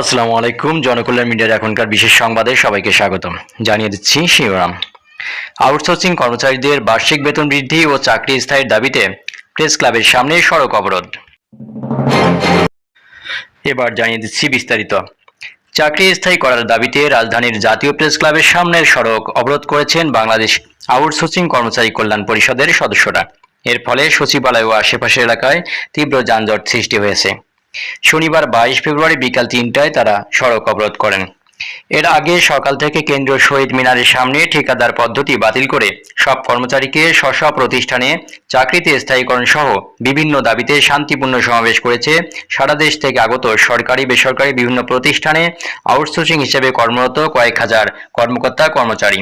আসসালামু আলাইকুম, জনকল্যাণ মিডিয়ার এখনকার বিশেষ সংবাদে সবাইকে স্বাগতম। জানিয়ে দিচ্ছি শিবরাম আউটসোর্সিং কর্মচারীদের বার্ষিক বেতন বৃদ্ধি ও চাকরি স্থায়ীর দাবিতে প্রেস ক্লাবের সামনে সড়ক অবরোধ। এবার জানিয়ে দিচ্ছি বিস্তারিত। চাকরি স্থায়ী করার দাবিতে রাজধানীর জাতীয় প্রেস ক্লাবের সামনের সড়ক অবরোধ করেছেন বাংলাদেশ আউটসোর্সিং কর্মচারী কল্যাণ পরিষদের সদস্যরা। এর ফলে সচিবালয় ও আশেপাশের এলাকায় তীব্র যানজট সৃষ্টি হয়েছে। শনিবার বাইশ ফেব্রুয়ারি বিকাল তিনটায় তারা সড়ক অবরোধ করেন। এর আগে সকাল থেকে কেন্দ্রীয় শহীদ মিনারের সামনে ঠিকাদার পদ্ধতি বাতিল করে সব কর্মচারীকে স্ব প্রতিষ্ঠানে চাকরিতে স্থায়ীকরণ সহ বিভিন্ন দাবিতে শান্তিপূর্ণ সমাবেশ করেছে সারা দেশ থেকে আগত সরকারি, বেসরকারি বিভিন্ন প্রতিষ্ঠানে আউটসোর্সিং হিসেবে কর্মরত কয়েক হাজার কর্মকর্তা, কর্মচারী।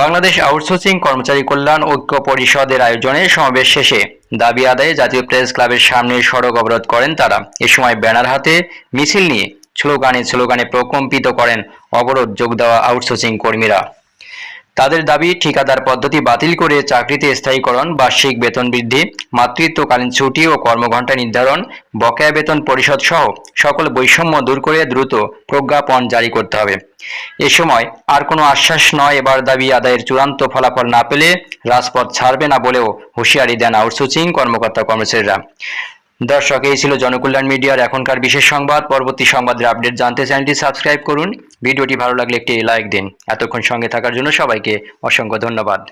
বাংলাদেশ আউটসোর্সিং কর্মচারী কল্যাণ ঐক্য পরিষদের আয়োজনে সমাবেশ শেষে দাবি আদায়ে জাতীয় প্রেস ক্লাবের সামনে সড়ক অবরোধ করেন তারা। এ সময় ব্যানার হাতে মিছিল নিয়ে স্লোগানে স্লোগানে প্রকম্পিত করেন অবরোধ যোগ দেওয়া আউটসোর্সিং কর্মীরা। তাদের দাবি, ঠিকাদার পদ্ধতি বাতিল করে চাকরিতে স্থায়ীকরণ, বার্ষিক বেতন বৃদ্ধি, মাতৃত্বকালীন ছুটি ও কর্মঘণ্টা নির্ধারণ, বকেয়া বেতন পরিষদ সহ সকল বৈষম্য দূর করে দ্রুত প্রজ্ঞাপন জারি করতে হবে। এ সময় আর কোনো আশ্বাস নয়, এবার দাবি আদায়ের চূড়ান্ত ফলাফল না পেলে রাজপথ ছাড়বে না বলেও হুঁশিয়ারি দেন আউটসোর্সিং কর্মকর্তা কর্মচারীরা। দর্শক, এই ছিল জনকল্যাণ মিডিয়ার এখনকার বিশেষ সংবাদ। পরবর্তী সংবাদের আপডেট জানতে চ্যানেলটি সাবস্ক্রাইব করুন। ভিডিওটি ভালো লাগলে একটি লাইক দিন। এতক্ষণ সঙ্গে থাকার জন্য সবাইকে অসংখ্য ধন্যবাদ।